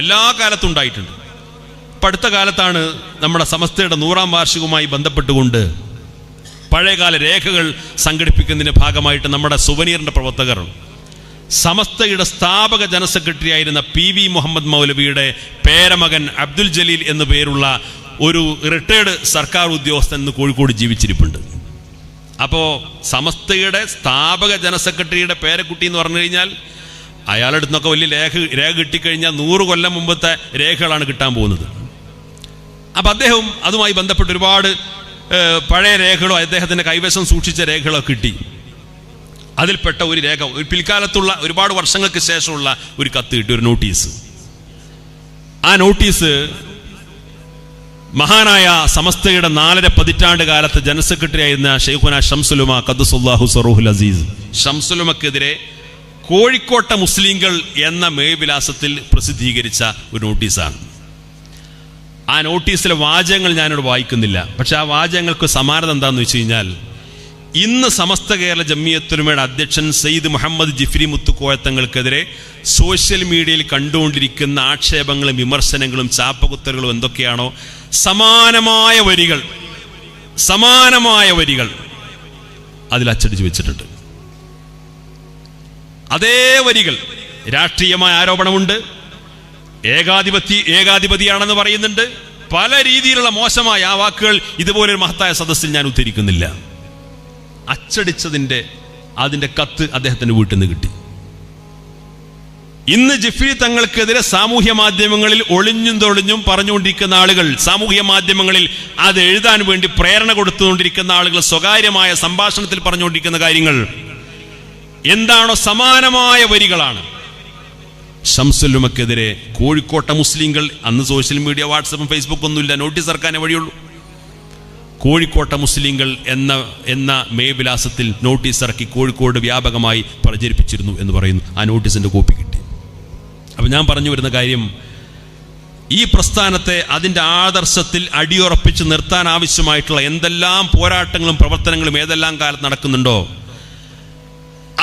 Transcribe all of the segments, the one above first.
എല്ലാ കാലത്തും ഉണ്ടായിട്ടുണ്ട്. ഇപ്പം അടുത്ത കാലത്താണ് നമ്മുടെ സമസ്തയുടെ നൂറാം വാർഷികവുമായി ബന്ധപ്പെട്ടുകൊണ്ട് പഴയകാല രേഖകൾ സംഘടിപ്പിക്കുന്നതിന്റെ ഭാഗമായിട്ട് നമ്മുടെ സുവനീറിന്റെ പ്രവർത്തകർ സമസ്തയുടെ സ്ഥാപക ജനറൽ സെക്രട്ടറി ആയിരുന്ന പി വി മുഹമ്മദ് മൗലവിയുടെ പേരമകൻ അബ്ദുൽ ജലീൽ എന്നു പേരുള്ള ഒരു റിട്ടയർഡ് സർക്കാർ ഉദ്യോഗസ്ഥൻ ഇന്ന് കോഴിക്കോട് ജീവിച്ചിരിപ്പുണ്ട്. അപ്പോൾ സമസ്തയുടെ സ്ഥാപക ജനറൽ സെക്രട്ടറിയുടെ പേരക്കുട്ടി എന്ന് പറഞ്ഞു കഴിഞ്ഞാൽ അയാളുടെ നിന്നൊക്കെ വലിയ രേഖ രേഖ കിട്ടിക്കഴിഞ്ഞാൽ നൂറ് കൊല്ലം മുമ്പത്തെ രേഖകളാണ് കിട്ടാൻ പോകുന്നത്. അപ്പം അദ്ദേഹം അതുമായി ബന്ധപ്പെട്ട് ഒരുപാട് പഴയ രേഖകളോ അദ്ദേഹത്തിന്റെ കൈവശം സൂക്ഷിച്ച രേഖകളോ കിട്ടി. അതിൽപ്പെട്ട ഒരു രേഖ ഒരു പിൽക്കാലത്തുള്ള ഒരുപാട് വർഷങ്ങൾക്ക് ശേഷമുള്ള ഒരു കത്ത് കിട്ടി ഒരു നോട്ടീസ്. ആ നോട്ടീസ് മഹാനായ സമസ്തയുടെ നാലര പതിറ്റാണ്ട് കാലത്ത് ജനറൽ സെക്രട്ടറി ആയിരുന്ന ഷെയ്ഖുന ഷംസുലുമ കദ്സുല്ലാഹു സറൂഹുൽ അസീസ്. ഷംസുലുമക്കെതിരെ കോഴിക്കോട്ടെ മുസ്ലിങ്ങൾ എന്ന മേവിലാസത്തിൽ പ്രസിദ്ധീകരിച്ച ഒരു നോട്ടീസാണ്. ആ നോട്ടീസിലെ വാചകങ്ങൾ ഞാനിവിടെ വായിക്കുന്നില്ല. പക്ഷെ ആ വാചകങ്ങൾക്ക് സമാനത എന്താണെന്ന് വെച്ച് കഴിഞ്ഞാൽ ഇന്ന് സമസ്ത കേരള ജമ്മിയത്തുലമയുടെ അധ്യക്ഷൻ സയ്യിദ് മുഹമ്മദ് ജിഫ്രി മുത്തുക്കോയത്തങ്ങൾക്കെതിരെ സോഷ്യൽ മീഡിയയിൽ കണ്ടുകൊണ്ടിരിക്കുന്ന ആക്ഷേപങ്ങളും വിമർശനങ്ങളും ചാപ്പകുത്തലുകളും എന്തൊക്കെയാണോ സമാനമായ വരികൾ സമാനമായ വരികൾ അതിൽ അച്ചടിച്ചു വെച്ചിട്ടുണ്ട്. അതേ വരികൾ. രാഷ്ട്രീയമായ ആരോപണമുണ്ട്. ഏകാധിപത്യ ഏകാധിപതിയാണെന്ന് പറയുന്നുണ്ട്. പല രീതിയിലുള്ള മോശമായ ആ വാക്കുകൾ ഇതുപോലൊരു മഹത്തായ സദസ്സിൽ ഞാൻ ഉദ്ധരിക്കുന്നില്ല. അച്ചടിച്ചതിന്റെ അതിന്റെ കത്ത് അദ്ദേഹത്തിന്റെ വീട്ടിൽ നിന്ന് കിട്ടി. ഇന്ന് ജിഫി തങ്ങൾക്കെതിരെ സാമൂഹ്യ മാധ്യമങ്ങളിൽ ഒളിഞ്ഞും തൊളിഞ്ഞും പറഞ്ഞുകൊണ്ടിരിക്കുന്ന ആളുകൾ സാമൂഹ്യ മാധ്യമങ്ങളിൽ അത് എഴുതാൻ വേണ്ടി പ്രേരണ കൊടുത്തുകൊണ്ടിരിക്കുന്ന ആളുകൾ സ്വകാര്യമായ സംഭാഷണത്തിൽ പറഞ്ഞുകൊണ്ടിരിക്കുന്ന കാര്യങ്ങൾ എന്താണോ സമാനമായ വരികളാണ്. ഷംസുല്ലുമക്കെതിരെ കോഴിക്കോട്ടെ മുസ്ലിങ്ങൾ അന്ന് സോഷ്യൽ മീഡിയ വാട്സപ്പും ഫേസ്ബുക്കും ഒന്നുമില്ല നോട്ടീസ് ഇറക്കാനേ വഴിയുള്ളൂ. കോഴിക്കോട്ടെ മുസ്ലിങ്ങൾ എന്ന എന്ന മേവിലാസത്തിൽ നോട്ടീസ് ഇറക്കി കോഴിക്കോട് വ്യാപകമായി പ്രചരിപ്പിച്ചിരുന്നു എന്ന് പറയുന്നു. ആ നോട്ടീസിന്റെ കോപ്പി കിട്ടി. അപ്പൊ ഞാൻ പറഞ്ഞു വരുന്ന കാര്യം ഈ പ്രസ്ഥാനത്തെ അതിന്റെ ആദർശത്തിൽ അടിയുറപ്പിച്ച് നിർത്താൻ ആവശ്യമായിട്ടുള്ള എന്തെല്ലാം പോരാട്ടങ്ങളും പ്രവർത്തനങ്ങളും ഏതെല്ലാം കാലത്ത് നടക്കുന്നുണ്ടോ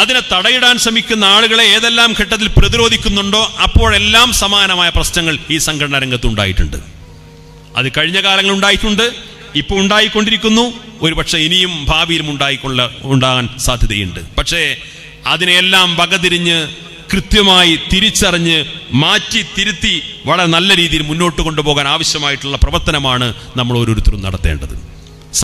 അതിനെ തടയിടാൻ ശ്രമിക്കുന്ന ആളുകളെ ഏതെല്ലാം ഘട്ടത്തിൽ പ്രതിരോധിക്കുന്നുണ്ടോ അപ്പോഴെല്ലാം സമാനമായ പ്രശ്നങ്ങൾ ഈ സംഘടനാ രംഗത്ത് ഉണ്ടായിട്ടുണ്ട്. അത് കഴിഞ്ഞ കാലങ്ങളിൽ ഉണ്ടായിട്ടുണ്ട് ഇപ്പോൾ ഉണ്ടായിക്കൊണ്ടിരിക്കുന്നു. ഒരു പക്ഷേ ഇനിയും ഭാവിയിലും ഉണ്ടായിക്കൊള്ള ഉണ്ടാകാൻ സാധ്യതയുണ്ട്. പക്ഷേ അതിനെയെല്ലാം വകതിരിഞ്ഞ് കൃത്യമായി തിരിച്ചറിഞ്ഞ് മാറ്റി തിരുത്തി വളരെ നല്ല രീതിയിൽ മുന്നോട്ട് കൊണ്ടുപോകാൻ ആവശ്യമായിട്ടുള്ള പ്രവർത്തനമാണ് നമ്മൾ ഓരോരുത്തരും നടത്തേണ്ടത്.